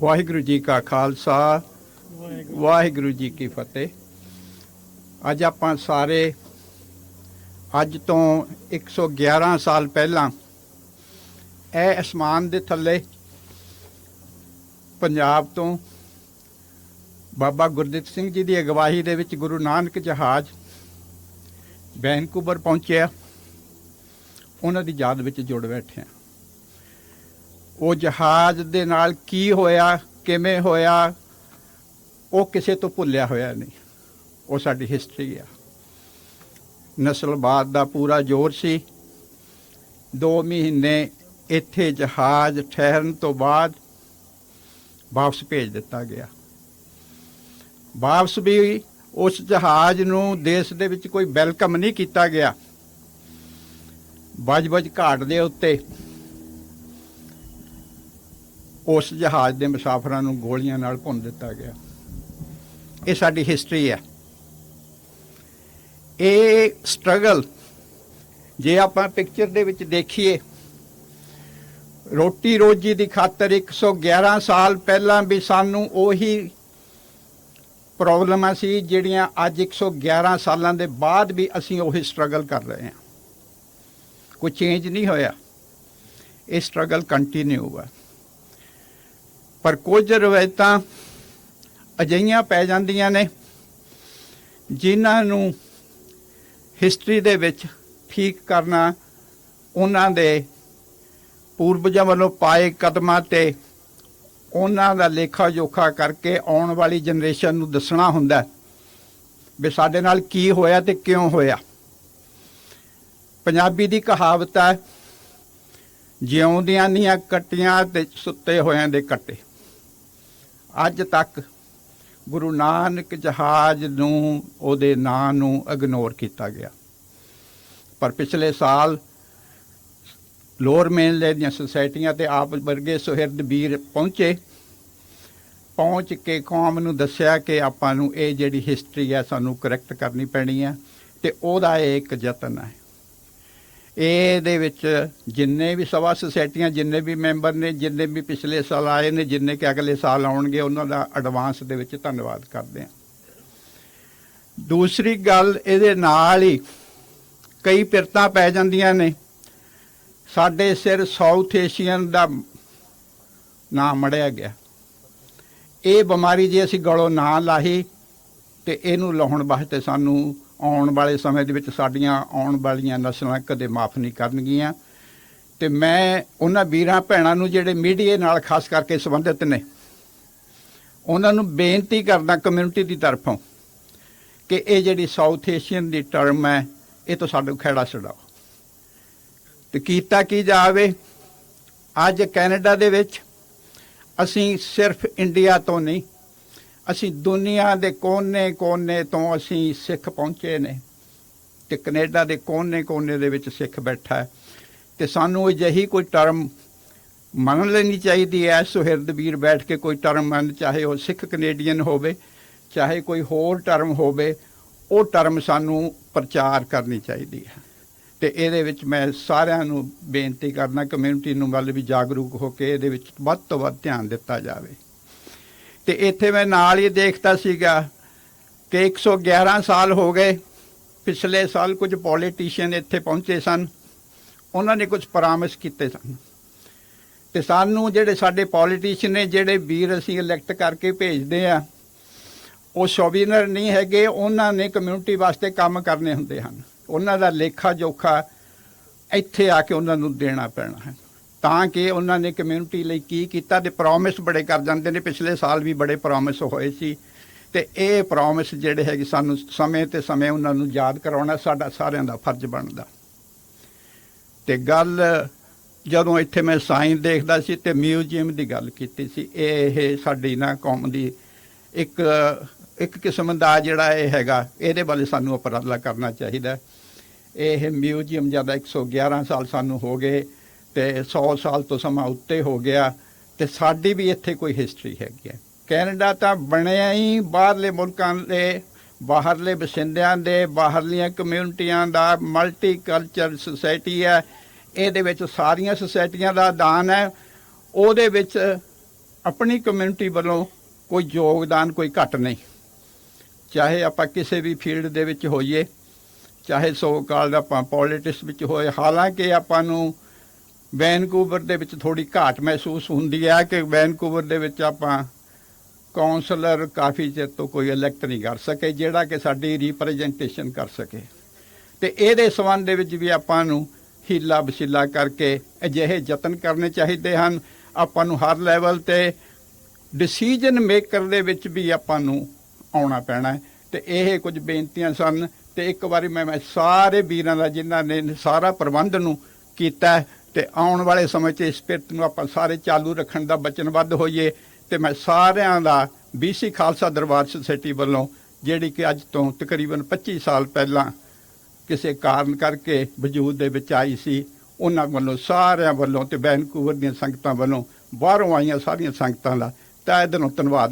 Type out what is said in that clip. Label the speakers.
Speaker 1: ਵਾਹਿਗੁਰੂ ਜੀ ਕਾ ਖਾਲਸਾ, ਵਾਹਿਗੁਰੂ ਜੀ ਕੀ ਫਤਿਹ। ਅੱਜ ਆਪਾਂ ਸਾਰੇ, ਅੱਜ ਤੋਂ 111 ਸਾਲ ਪਹਿਲਾਂ ਇਹ ਅਸਮਾਨ ਦੇ ਥੱਲੇ ਪੰਜਾਬ ਤੋਂ ਬਾਬਾ ਗੁਰਦਿੱਤ ਸਿੰਘ ਜੀ ਦੀ ਅਗਵਾਈ ਦੇ ਵਿੱਚ ਗੁਰੂ ਨਾਨਕ ਜਹਾਜ਼ ਵੈਨਕੂਵਰ ਪਹੁੰਚਿਆ। ਉਹਨਾਂ ਦੀ ਯਾਦ ਵਿੱਚ ਜੁੜ ਬੈਠੇ ਹਾਂ। ਉਹ ਜਹਾਜ਼ ਦੇ ਨਾਲ ਕੀ ਹੋਇਆ, ਕਿਵੇਂ ਹੋਇਆ, ਉਹ ਕਿਸੇ ਤੋਂ ਭੁੱਲਿਆ ਹੋਇਆ ਨਹੀਂ। ਉਹ ਸਾਡੀ ਹਿਸਟਰੀ ਆ। ਨਸਲਵਾਦ ਦਾ ਪੂਰਾ ਜ਼ੋਰ ਸੀ। 2 ਮਹੀਨੇ ਇੱਥੇ ਜਹਾਜ਼ ਠਹਿਰਨ ਤੋਂ ਬਾਅਦ ਵਾਪਸ ਭੇਜ ਦਿੱਤਾ ਗਿਆ। ਵਾਪਸ ਵੀ ਉਸ ਜਹਾਜ਼ ਨੂੰ ਦੇਸ਼ ਦੇ ਵਿੱਚ ਕੋਈ ਵੈਲਕਮ ਨਹੀਂ ਕੀਤਾ ਗਿਆ। ਬਜ-ਬਜ ਘਾਟ ਦੇ ਉੱਤੇ ਉਸ ਜਹਾਜ਼ ਦੇ ਮੁਸਾਫਰਾਂ ਨੂੰ ਗੋਲੀਆਂ ਨਾਲ ਭੁੰਨ ਦਿੱਤਾ ਗਿਆ। ਇਹ ਸਾਡੀ ਹਿਸਟਰੀ ਹੈ। ਇਹ ਸਟਰਗਲ ਜੇ ਆਪਾਂ ਪਿਕਚਰ ਦੇ ਵਿੱਚ ਦੇਖੀਏ, ਰੋਟੀ ਰੋਜੀ ਦੀ ਖਾਤਰ 111 ਸਾਲ ਪਹਿਲਾਂ ਵੀ ਸਾਨੂੰ ਉਹੀ ਪ੍ਰੋਬਲਮਾਂ ਸੀ, ਜਿਹੜੀਆਂ ਅੱਜ 111 ਸਾਲਾਂ ਦੇ ਬਾਅਦ ਵੀ ਅਸੀਂ ਉਹੀ ਸਟਰਗਲ ਕਰ ਰਹੇ ਹਾਂ। ਕੋਈ ਚੇਂਜ ਨਹੀਂ ਹੋਇਆ। ਇਹ ਸਟਰਗਲ ਕੰਟੀਨਿਊ ਹੋਇਆ ਪਰ ਕੁਝ ਰਵਾਇਤਾਂ ਅਜਈਆਂ ਪੈ ਜਾਂਦੀਆਂ ਨੇ ਜਿਨ੍ਹਾਂ ਨੂੰ ਹਿਸਟਰੀ ਦੇ ਵਿੱਚ ਠੀਕ ਕਰਨਾ ਉਹਨਾਂ ਦੇ ਪੂਰਵਜਾਂ ਵੱਲੋਂ ਪਾਏ ਕਦਮਾਂ ਤੇ ਉਹਨਾਂ ਦਾ ਲੇਖਾ ਜੋਖਾ ਕਰਕੇ ਆਉਣ ਵਾਲੀ ਜਨਰੇਸ਼ਨ ਨੂੰ ਦੱਸਣਾ ਹੁੰਦਾ ਵੀ ਸਾਡੇ ਨਾਲ ਕੀ ਹੋਇਆ ਤੇ ਕਿਉਂ ਹੋਇਆ। ਪੰਜਾਬੀ ਦੀ ਕਹਾਵਤ ਹੈ, ਜਿਉਂਦਿਆਂ ਦੀਆਂ ਕੱਟੀਆਂ ਤੇ ਸੁੱਤੇ ਹੋਇਆਂ ਦੇ ਕੱਟੇ। ਅੱਜ ਤੱਕ ਗੁਰੂ ਨਾਨਕ ਜਹਾਜ਼ ਨੂੰ, ਉਹਦੇ ਨਾਂ ਨੂੰ ਇਗਨੋਰ ਕੀਤਾ ਗਿਆ। ਪਰ ਪਿਛਲੇ ਸਾਲ ਲੋਅਰ ਮੇਨਲੈਂਡ ਦੀਆਂ ਸੁਸਾਇਟੀਆਂ ਤੇ ਆਪ ਵਰਗੇ ਸੁਹਿਰਦ ਵੀਰ ਪਹੁੰਚੇ। ਪਹੁੰਚ ਕੇ ਕੌਮ ਨੂੰ ਦੱਸਿਆ ਕਿ ਆਪਾਂ ਨੂੰ ਇਹ ਜਿਹੜੀ ਹਿਸਟਰੀ ਹੈ ਸਾਨੂੰ ਕਰੈਕਟ ਕਰਨੀ ਪੈਣੀ ਹੈ ਤੇ ਉਹਦਾ ਇਹ ਇੱਕ ਯਤਨ ਹੈ। ਇਹਦੇ ਵਿੱਚ ਜਿੰਨੇ ਵੀ ਸਭਾ ਸੁਸਾਇਟੀਆਂ, ਜਿੰਨੇ ਵੀ ਮੈਂਬਰ ਨੇ, ਜਿੰਨੇ ਵੀ ਪਿਛਲੇ ਸਾਲ ਆਏ ਨੇ, ਜਿੰਨੇ ਕਿ ਅਗਲੇ ਸਾਲ ਆਉਣਗੇ, ਉਹਨਾਂ ਦਾ ਐਡਵਾਂਸ ਦੇ ਵਿੱਚ ਧੰਨਵਾਦ ਕਰਦੇ ਹਾਂ। ਦੂਸਰੀ ਗੱਲ, ਇਹਦੇ ਨਾਲ ਹੀ ਕਈ ਪਿਰਤਾਂ ਪੈ ਜਾਂਦੀਆਂ ਨੇ। ਸਾਡੇ ਸਿਰ ਸਾਊਥ ਏਸ਼ੀਅਨ ਦਾ ਨਾਮ ਮੜਿਆ ਗਿਆ। ਇਹ ਬਿਮਾਰੀ ਜੇ ਅਸੀਂ ਗਲੋਂ ਨਾ ਲਾਹੀ ਤੇ ਇਹਨੂੰ ਲਾਉਣ ਵਾਸਤੇ ਸਾਨੂੰ ਆਉਣ ਵਾਲੇ ਸਮੇਂ ਦੇ ਵਿੱਚ ਸਾਡੀਆਂ ਆਉਣ ਵਾਲੀਆਂ ਨਸਲਾਂ ਕਦੇ ਮਾਫ ਨਹੀਂ ਕਰਨਗੀਆਂ। ਤੇ ਮੈਂ ਉਹਨਾਂ ਵੀਰਾਂ ਭੈਣਾਂ ਨੂੰ ਜਿਹੜੇ ਮੀਡੀਆ ਨਾਲ ਖਾਸ ਕਰਕੇ ਸੰਬੰਧਿਤ ਨੇ, ਉਹਨਾਂ ਨੂੰ ਬੇਨਤੀ ਕਰਦਾ ਕਮਿਊਨਿਟੀ ਦੀ ਤਰਫੋਂ ਕਿ ਇਹ ਜਿਹੜੀ ਸਾਊਥ ਏਸ਼ੀਅਨ ਦੀ ਟਰਮ ਹੈ, ਇਹ ਤੋਂ ਸਾਡੇ ਖੇੜਾ ਛਡਾਓ। ਤੇ ਕੀਤਾ ਕੀ ਜਾਵੇ? ਅੱਜ ਕੈਨੇਡਾ ਦੇ ਵਿੱਚ ਅਸੀਂ ਸਿਰਫ ਇੰਡੀਆ ਤੋਂ ਨਹੀਂ ਅਸੀਂ ਦੁਨੀਆ ਦੇ ਕੋਨੇ-ਕੋਨੇ ਤੋਂ ਅਸੀਂ ਸਿੱਖ ਪਹੁੰਚੇ ਨੇ ਤੇ ਕੈਨੇਡਾ ਦੇ ਕੋਨੇ-ਕੋਨੇ ਦੇ ਵਿੱਚ ਸਿੱਖ ਬੈਠਾ ਹੈ। ਤੇ ਸਾਨੂੰ ਅਜਿਹੀ ਕੋਈ ਟਰਮ ਮੰਨ ਲੈਣੀ ਚਾਹੀਦੀ ਹੈ ਸੁਹਿਰਦ ਵੀਰ ਬੈਠ ਕੇ ਕੋਈ ਟਰਮ ਮੰਨ, ਚਾਹੇ ਉਹ ਸਿੱਖ ਕੈਨੇਡੀਅਨ ਹੋਵੇ, ਚਾਹੇ ਕੋਈ ਹੋਰ ਟਰਮ ਹੋਵੇ, ਉਹ ਟਰਮ ਸਾਨੂੰ ਪ੍ਰਚਾਰ ਕਰਨੀ ਚਾਹੀਦੀ ਹੈ। ਤੇ ਇਹਦੇ ਵਿੱਚ ਮੈਂ ਸਾਰਿਆਂ ਨੂੰ ਬੇਨਤੀ ਕਰਨਾ ਕਮਿਊਨਿਟੀ ਨੂੰ ਵੱਲ ਵੀ ਜਾਗਰੂਕ ਹੋ ਕੇ ਇਹਦੇ ਵਿੱਚ ਵੱਧ ਤੋਂ ਵੱਧ ਧਿਆਨ ਦਿੱਤਾ ਜਾਵੇ। ਤੇ ਇੱਥੇ ਮੈਂ ਨਾਲ ਹੀ ਦੇਖਦਾ ਸੀਗਾ ਕਿ 111 ਸਾਲ ਹੋ ਗਏ, ਪਿਛਲੇ ਸਾਲ ਕੁਝ ਪੋਲੀਟੀਸ਼ੀਅਨ ਇੱਥੇ ਪਹੁੰਚੇ ਸਨ, ਉਹਨਾਂ ਨੇ ਕੁਝ ਪਰਾਮਿਸ ਕੀਤੇ ਸਨ। ਤੇ ਸਾਨੂੰ ਜਿਹੜੇ ਸਾਡੇ ਪੋਲੀਟੀਸ਼ੀਅਨ ਨੇ, ਜਿਹੜੇ ਵੀਰ ਅਸੀਂ ਇਲੈਕਟ ਕਰਕੇ ਭੇਜਦੇ ਆ, ਉਹ ਸ਼ੋਵੀਨਰ ਨਹੀਂ ਹੈਗੇ, ਉਹਨਾਂ ਨੇ ਕਮਿਊਨਿਟੀ ਵਾਸਤੇ ਕੰਮ ਕਰਨੇ ਹੁੰਦੇ ਹਨ। ਉਹਨਾਂ ਦਾ ਲੇਖਾ ਜੋਖਾ ਇੱਥੇ ਆ ਕੇ ਉਹਨਾਂ ਨੂੰ ਦੇਣਾ ਪੈਣਾ ਹੈ। ਤਾਂ ਕਿ ਉਹਨਾਂ ਨੇ ਕਮਿਊਨਿਟੀ ਲਈ ਕੀ ਕੀਤਾ ਤੇ ਪ੍ਰੋਮਿਸ ਬੜੇ ਕਰ ਜਾਂਦੇ ਨੇ। ਪਿਛਲੇ ਸਾਲ ਵੀ ਬੜੇ ਪ੍ਰੋਮਿਸ ਹੋਏ ਸੀ। ਤੇ ਇਹ ਪ੍ਰੋਮਿਸ ਜਿਹੜੇ ਹੈਗੇ ਸਾਨੂੰ ਸਮੇਂ ਤੇ ਸਮੇਂ ਉਹਨਾਂ ਨੂੰ ਯਾਦ ਕਰਾਉਣਾ, ਸਾਡਾ ਸਾਰਿਆਂ ਦਾ ਫਰਜ਼ ਬਣਦਾ। ਤੇ ਗੱਲ ਜਦੋਂ ਇੱਥੇ ਮੈਂ ਸਾਇੰਸ ਦੇਖਦਾ ਸੀ ਤੇ ਮਿਊਜ਼ੀਅਮ ਦੀ ਗੱਲ ਕੀਤੀ ਸੀ। ਇਹ ਸਾਡੀ ਨਾ ਕੌਮ ਦੀ ਇੱਕ ਇੱਕ ਕਿਸਮ ਦਾ ਜਿਹੜਾ ਇਹ ਹੈਗਾ, ਇਹਦੇ ਬਾਰੇ ਸਾਨੂੰ ਉਪਰਾਲਾ ਕਰਨਾ ਚਾਹੀਦਾ। ਇਹ ਮਿਊਜ਼ੀਅਮ ਜ਼ਿਆਦਾ 111 ਸਾਲ ਸਾਨੂੰ ਹੋ ਗਏ। ਤੇ 100 ਸਾਲ ਤੋਂ ਸਮਾਂ ਉੱਤੇ ਹੋ ਗਿਆ ਤੇ ਸਾਡੀ ਵੀ ਇੱਥੇ ਕੋਈ ਹਿਸਟਰੀ ਹੈਗੀ ਹੈ। ਕੈਨੇਡਾ ਤਾਂ ਬਣਿਆ ਹੀ ਬਾਹਰਲੇ ਮੁਲਕਾਂ ਦੇ, ਬਾਹਰਲੇ ਵਸਿੰਦਿਆਂ ਦੇ, ਬਾਹਰਲੀਆਂ ਕਮਿਊਨਿਟੀਆਂ ਦਾ ਮਲਟੀਕਲਚਰ ਸੁਸਾਇਟੀ ਹੈ। ਇਹਦੇ ਵਿੱਚ ਸਾਰੀਆਂ ਸੁਸਾਇਟੀਆਂ ਦਾ ਦਾਨ ਹੈ। ਉਹਦੇ ਵਿੱਚ ਆਪਣੀ ਕਮਿਊਨਿਟੀ ਵੱਲੋਂ ਕੋਈ ਯੋਗਦਾਨ ਕੋਈ ਘੱਟ ਨਹੀਂ। ਚਾਹੇ ਆਪਾਂ ਕਿਸੇ ਵੀ ਫੀਲਡ ਦੇ ਵਿੱਚ ਹੋਈਏ, ਚਾਹੇ ਸੋ ਕਾਲ ਆਪਾਂ ਪੋਲਿਟਿਕਸ ਵਿੱਚ ਹੋਏ, ਹਾਲਾਂਕਿ ਆਪਾਂ ਨੂੰ ਵੈਨਕੂਵਰ ਦੇ ਵਿੱਚ ਥੋੜੀ ਘਾਟ ਮਹਿਸੂਸ ਹੁੰਦੀ ਹੈ ਕਿ ਵੈਨਕੂਵਰ ਦੇ ਵਿੱਚ ਆਪਾਂ ਕਾਉਂਸਲਰ ਕਾਫੀ ਚਿਰ ਤੋਂ ਕੋਈ ਇਲੈਕਟ ਨਹੀਂ ਕਰ ਸਕੇ, ਜਿਹੜਾ ਕਿ ਸਾਡੀ ਰਿਪਰੈਜ਼ੈਂਟੇਸ਼ਨ ਕਰ ਸਕੇ। ਤੇ ਇਹਦੇ ਸੰਬੰਧ ਦੇ ਵਿੱਚ ਵੀ ਆਪਾਂ ਨੂੰ ਹੀਲਾ ਵਸੀਲਾ ਕਰਕੇ ਅਜਿਹੇ ਯਤਨ ਕਰਨੇ ਚਾਹੀਦੇ ਹਨ। ਆਪਾਂ ਨੂੰ ਹਰ ਲੈਵਲ ਤੇ ਡਿਸੀਜਨ ਮੇਕਰ ਦੇ ਵਿੱਚ ਵੀ ਆਪਾਂ ਨੂੰ ਆਉਣਾ ਪੈਣਾ। ਹੈ ਤੇ ਇਹ ਕੁਝ ਬੇਨਤੀਆਂ ਸਨ। ਤੇ ਇੱਕ ਵਾਰੀ ਮੈਂ ਮੈਂ ਸਾਰੇ ਵੀਰਾਂ ਦਾ, ਜਿਨ੍ਹਾਂ ਨੇ ਸਾਰਾ ਪ੍ਰਬੰਧ ਨੂੰ ਕੀਤਾ ਤੇ ਆਉਣ ਵਾਲੇ ਸਮੇਂ 'ਚ ਇਸ ਪਿਰਤ ਨੂੰ ਆਪਾਂ ਸਾਰੇ ਚਾਲੂ ਰੱਖਣ ਦਾ ਵਚਨਬੱਧ ਹੋਈਏ ਤੇ ਮੈਂ ਸਾਰਿਆਂ ਦਾ BC ਖਾਲਸਾ ਦਰਬਾਰ ਸੁਸਾਇਟੀ ਵੱਲੋਂ ਜਿਹੜੀ ਕਿ ਅੱਜ ਤੋਂ ਤਕਰੀਬਨ 25 ਸਾਲ ਪਹਿਲਾਂ ਕਿਸੇ ਕਾਰਨ ਕਰਕੇ ਵਜੂਦ ਦੇ ਵਿੱਚ ਆਈ ਸੀ, ਉਹਨਾਂ ਵੱਲੋਂ ਸਾਰਿਆਂ ਵੱਲੋਂ ਤੇ ਵੈਨਕੂਵਰ ਦੀਆਂ ਸੰਗਤਾਂ ਵੱਲੋਂ ਬਾਹਰੋਂ ਆਈਆਂ ਸਾਰੀਆਂ ਸੰਗਤਾਂ ਦਾ ਤਹਿ ਦਿਲੋਂ ਧੰਨਵਾਦ